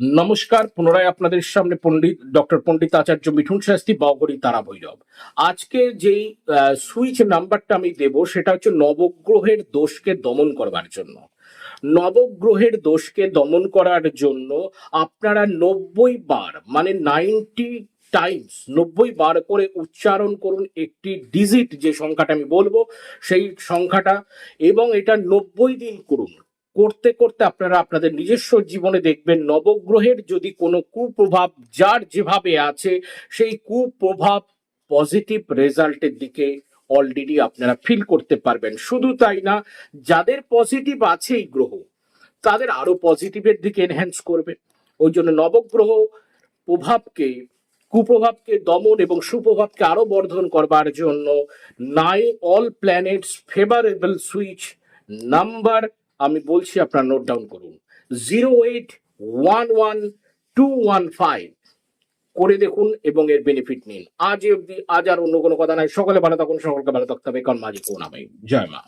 নমস্কার, পুনরায় আপনাদের সামনে পণ্ডিত, ডক্টর পণ্ডিত আচার্য মিঠুন শাস্তি বাউগড়ি তারা ভৈরব। আজকে যেই সুইচ নাম্বারটা আমি দেব, সেটা হচ্ছে নবগ্রহের দোষকে দমন করবার জন্য। নবগ্রহের দোষকে দমন করার জন্য আপনারা নব্বই বার মানে নাইনটি টাইমস নব্বই বার করে উচ্চারণ করুন একটি ডিজিট যে সংখ্যাটা আমি বলব, সেই সংখ্যাটা, এবং এটা নব্বই দিন করুন। করতে করতে আপনারা আপনাদের নিজস্ব জীবনে দেখবেন, নবগ্রহের যদি কোনো কুপ্রভাব যার যেভাবে আছে, সেই কুপ্রভাব পজিটিভ রেজাল্টের দিকে অলরেডি আপনারা ফিল করতে পারবেন। শুধু তাই না, যাদের পজিটিভ আছে এই গ্রহ, তাদের আরও পজিটিভের দিকে এনহ্যান্স করবে। ওই জন্য নবগ্রহ প্রভাবকে, কুপ্রভাবকে, দমন এবং সুপ্রভাবকে আরও বর্ধন করবার জন্য নাই all planets favourable switch number আমি বলছি আপনার নোট ডাউন করুন। Zero eight one one two one five করে দেখুন এবং এর বেনিফিট নিন। আজ অব্দি আজ আর অন্য কোনো কথা নাই। সকলে ভালো থাকুন, সকলকে ভালো থাকতে হবে। কারণ মাঝে কোন আমি জয় মা।